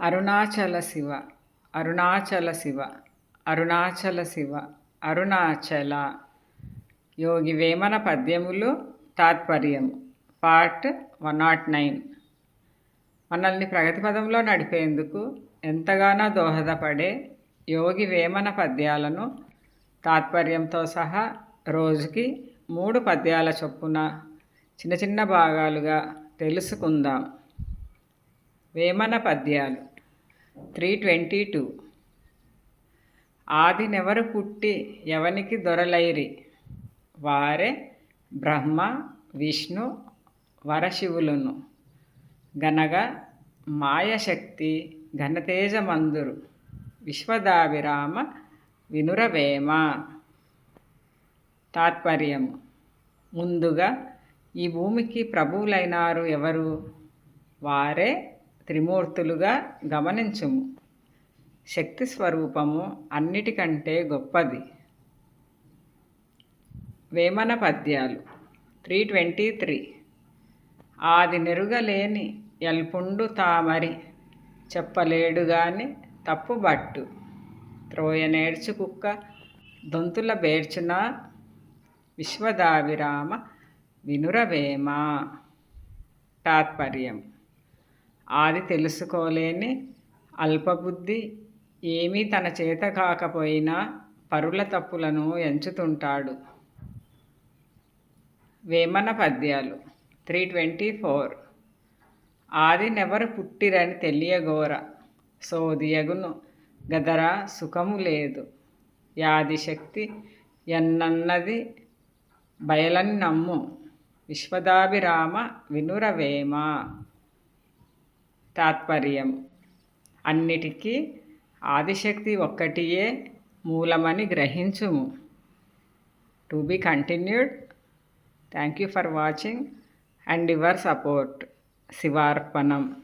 అరుణాచల శివ అరుణాచల శివ అరుణాచల శివ అరుణాచల. యోగి వేమన పద్యములు తాత్పర్యము. Part one naught nine. మనల్ని ప్రగతి పదంలో నడిపేందుకు ఎంతగానో దోహదపడే యోగి వేమన పద్యాలను తాత్పర్యంతో సహా రోజుకి మూడు పద్యాల చొప్పున చిన్న చిన్న భాగాలుగా తెలుసుకుందాం. వేమన పద్యాలు. Three twenty two. ఆది నెవరు పుట్టి ఎవనికి దొరలైరి? వారే బ్రహ్మ విష్ణు వరశివులను. గనగా మాయశక్తి ఘనతేజమందురు విశ్వదాభిరామ వినురవేమ. తాత్పర్యము ముందుగా ఈ భూమికి ప్రభువులైనారు ఎవరు? వారే త్రిమూర్తులుగా గమనించుము. శక్తి స్వరూపము అన్నిటికంటే గొప్పది. వేమన పద్యాలు త్రీ ట్వంటీ త్రీ. ఆది నెరుగలేని ఎల్పుండు తామరి చెప్పలేడు గాని తప్పుబట్టు. త్రోయ నేర్చు కుక్క దొంతుల బేర్చున? విశ్వదావిరామ వినురవేమ? తాత్పర్యం అది తెలుసుకోలేని అల్పబుద్ధి ఏమీ తన చేత కాకపోయినా పరుల తప్పులను ఎంచుతుంటాడు. వేమన పద్యాలు త్రీ ట్వంటీ ఫోర్. ఆది నెవరు పుట్టిరని తెలియగోర. సోదియగును. గదరా సుఖము లేదు. యాది శక్తి ఎన్నన్నది బయలని నమ్ము. విశ్వదాభిరామ వినురవేమ తాత్పర్యం. అన్నిటికీ ఆదిశక్తి ఒక్కటియే మూలమని గ్రహించుము. To be continued. Thank you for watching and your support. శివార్పణం.